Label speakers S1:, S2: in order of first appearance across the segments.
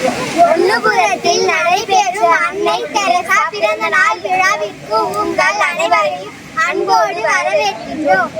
S1: ஒன்றுபுரத்தில் நடைபெறும் அன்னை தெரசா பிறந்த நாள் விழாவிற்கு உங்கள் அனைவரையும் அன்போடு வரவேற்கின்றோம்.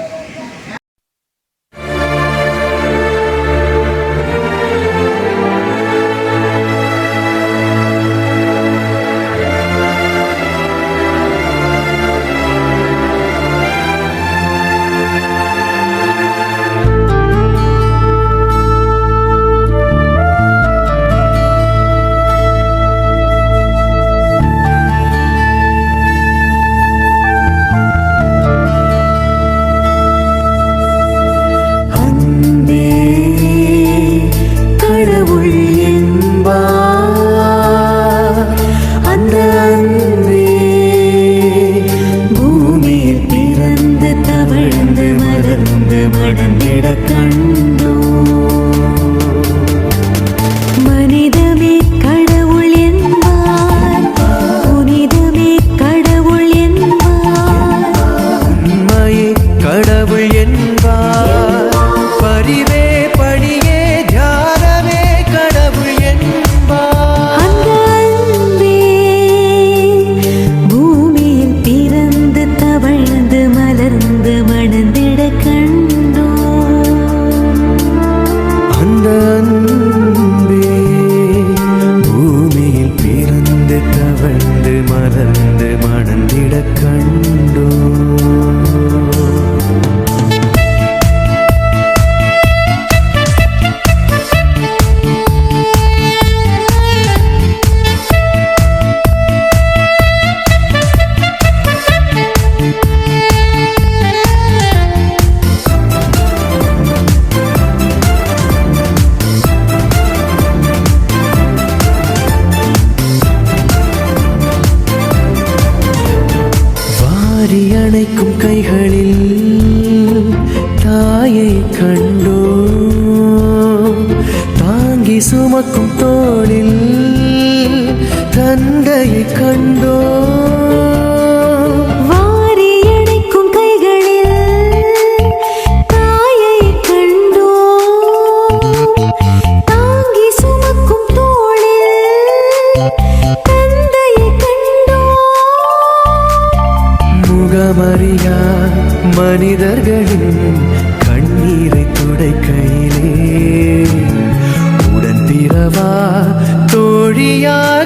S2: கண் சுமக்கும் தோளில் தந்தையை கண்டோ. மனிதர்களின்
S3: യാ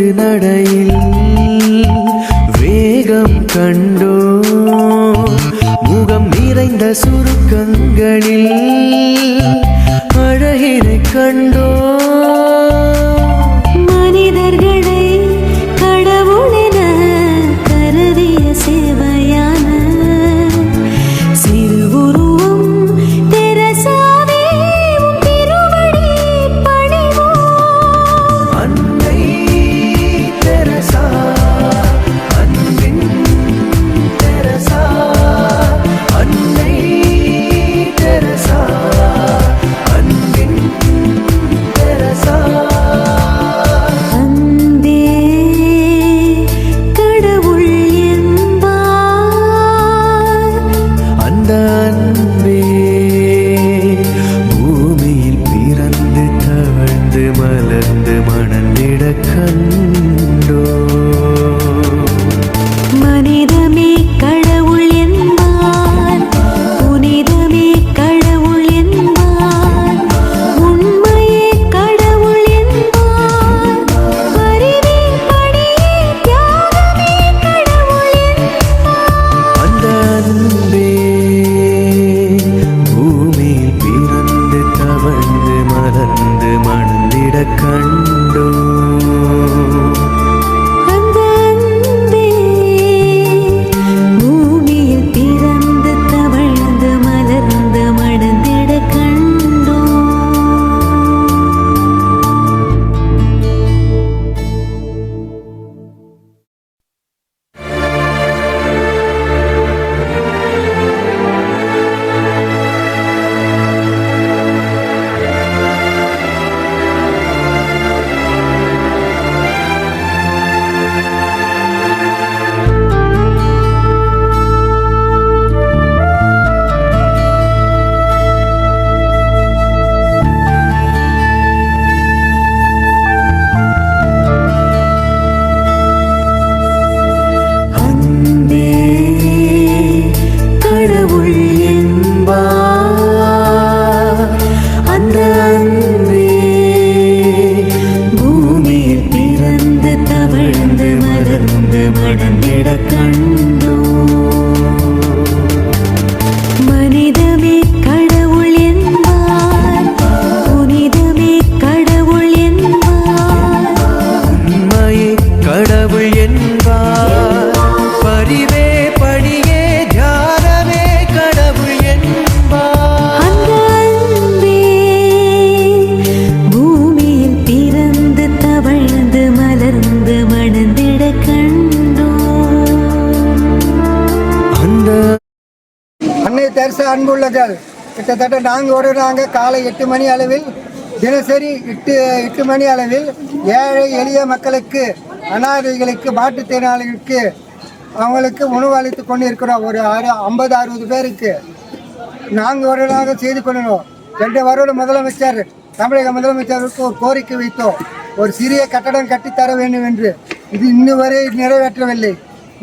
S3: திரு நடையில் வேகம் கண்டோ முகம் நிறைந்த சுருக்கங்களில் அழகினை கண்டோ
S4: கிடக்கண் அன்புள்ளங்கள். கிட்டத்தட்ட நாங்கள் ஓடுறாங்க காலை எட்டு மணி அளவில் தினசரி எட்டு எட்டு மணி அளவில் ஏழை எளிய மக்களுக்கு அனாதைகளுக்கு மாற்றுத்திறனாளிகளுக்கு அவங்களுக்கு உணவு அளித்து கொண்டு இருக்கிறோம் ஒரு ஆறு ஐம்பது அறுபது பேருக்கு நாங்கள் வருடமாக செய்து கொள்ளணும் ரெண்டு வருட முதலமைச்சர் தமிழக முதலமைச்சருக்கு ஒரு கோரிக்கை வைத்தோம். ஒரு சிறிய கட்டடம் கட்டித்தர வேண்டும் என்று. இது இன்னும் வரை நிறைவேற்றவில்லை.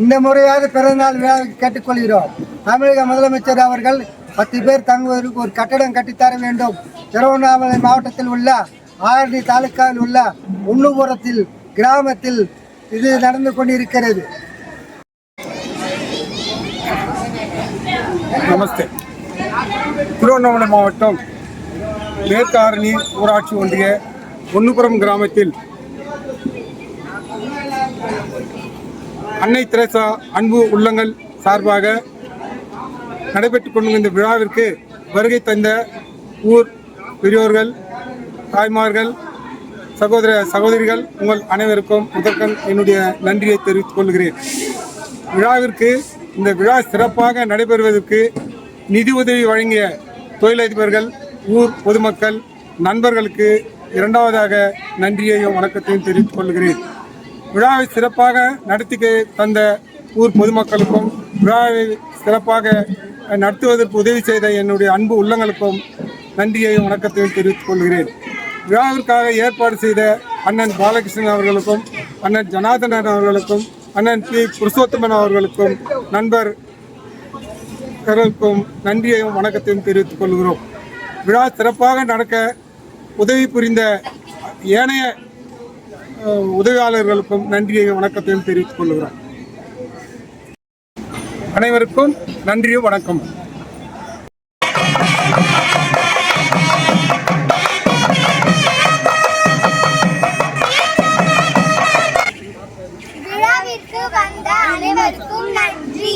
S4: இந்த முறையாவது பிறந்தநாள் விழாவுக்கு கேட்டுக்கொள்கிறோம் தமிழக முதலமைச்சர் அவர்கள் பத்து பேர் தங்குவதற்கு ஒரு கட்டடம் கட்டித்தர வேண்டும். திருவண்ணாமலை மாவட்டத்தில் உள்ள ஆரணி தாலுக்காவில் உள்ள உண்ணுபுரத்தில் கிராமத்தில் இது நடந்து கொண்டிருக்கிறது.
S5: நமஸ்தே. திருவண்ணாமலை மாவட்டம் மேற்காரணி ஊராட்சி ஒன்றிய ஒன்னுபுரம் கிராமத்தில் அன்னை திரேசா அன்பு உள்ளங்கள் சார்பாக நடைபெற்றுக் கொண்டிருந்த இந்த விழாவிற்கு வருகை தந்த ஊர் பெரியோர்கள் தாய்மார்கள் சகோதர சகோதரிகள் உங்கள் அனைவருக்கும் முதற்கண் என்னுடைய நன்றியை தெரிவித்துக் கொள்கிறேன். விழாவிற்கு இந்த விழா சிறப்பாக நடைபெறுவதற்கு நிதி உதவி வழங்கிய தொழிலதிபர்கள் ஊர் பொதுமக்கள் நண்பர்களுக்கு இரண்டாவதாக நன்றியையும் வணக்கத்தையும் தெரிவித்துக் கொள்கிறேன். விழாவை சிறப்பாக நடத்தி தந்த ஊர் பொதுமக்களுக்கும் விழாவை சிறப்பாக நடத்துவதற்கு உதவி செய்த என்னுடைய அன்பு உள்ளங்களுக்கும் நன்றியையும் வணக்கத்தையும் தெரிவித்துக் கொள்கிறேன். விழாவிற்காக ஏற்பாடு செய்த அண்ணன் பாலகிருஷ்ணன் அவர்களுக்கும் அண்ணன் ஜனார்தனன் அவர்களுக்கும் அண்ணன் பி. புருஷோத்தமன் அவர்களுக்கும் நண்பர் நன்றியையும் வணக்கத்தையும் தெரிவித்துக் கொள்கிறோம். விழா சிறப்பாக நடக்க உதவி புரிந்த ஏனைய உதவியாளர்களுக்கும் நன்றியையும் வணக்கத்தையும் தெரிவித்துக் கொள்கிறோம். அனைவருக்கும் நன்றியும் வணக்கம்.
S1: விழாவிற்கு வந்த அனைவருக்கும் நன்றி.